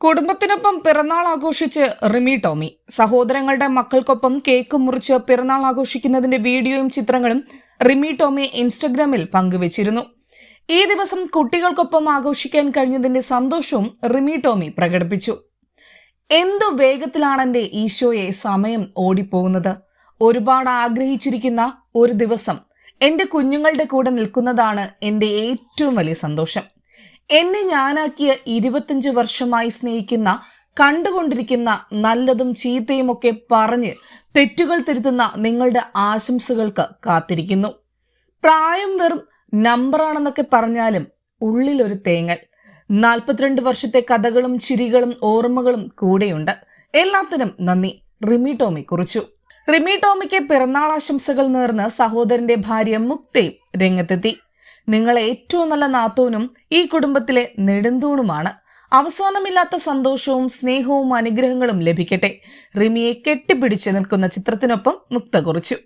കുടുംബത്തിനൊപ്പം പിറന്നാൾ ആഘോഷിച്ച് റിമി ടോമി. സഹോദരങ്ങളുടെ മക്കൾക്കൊപ്പം കേക്ക് മുറിച്ച് പിറന്നാൾ ആഘോഷിക്കുന്നതിന്റെ വീഡിയോയും ചിത്രങ്ങളും റിമി ടോമി ഇൻസ്റ്റഗ്രാമിൽ പങ്കുവച്ചിരുന്നു. ഈ ദിവസം കുട്ടികൾക്കൊപ്പം ആഘോഷിക്കാൻ കഴിഞ്ഞതിന്റെ സന്തോഷവും റിമി ടോമി പ്രകടിപ്പിച്ചു. എന്തു വേഗത്തിലാണ് എന്റെ ഈശോയെ സമയം ഓടിപ്പോകുന്നത്. ഒരുപാട് ആഗ്രഹിച്ചിരിക്കുന്ന ഒരു ദിവസം എന്റെ കുഞ്ഞുങ്ങളുടെ കൂടെ നിൽക്കുന്നതാണ് എന്റെ ഏറ്റവും വലിയ സന്തോഷം. എന്നെ ഞാനാക്കിയ ഇരുപത്തിയഞ്ച് വർഷമായി സ്നേഹിക്കുന്ന കണ്ടുകൊണ്ടിരിക്കുന്ന നല്ലതും ചീത്തയും ഒക്കെ പറഞ്ഞ് തെറ്റുകൾ തിരുത്തുന്ന നിങ്ങളുടെ ആശംസകൾക്ക് കാത്തിരിക്കുന്നു. പ്രായം വെറും നമ്പറാണെന്നൊക്കെ പറഞ്ഞാലും ഉള്ളിലൊരു തേങ്ങൽ. നാൽപ്പത്തിരണ്ട് വർഷത്തെ കഥകളും ചിരികളും ഓർമ്മകളും കൂടെയുണ്ട്. എല്ലാത്തിനും നന്ദി. റിമി ടോമി കുറിച്ചു. റിമി ടോമിക്ക് പിറന്നാൾ ആശംസകൾ നേർന്ന് സഹോദരന്റെ ഭാര്യ മുക്തയും രംഗത്തെത്തി. നിങ്ങൾ ഏറ്റവും നല്ല നാത്തൂനും ഈ കുടുംബത്തിലെ നെടുന്തൂണുമാണ്. അവസാനമില്ലാത്ത സന്തോഷവും സ്നേഹവും അനുഗ്രഹങ്ങളും ലഭിക്കട്ടെ. റിമിയെ കെട്ടിപ്പിടിച്ച് നിൽക്കുന്ന ചിത്രത്തിനൊപ്പം മുക്ത കുറിച്ചു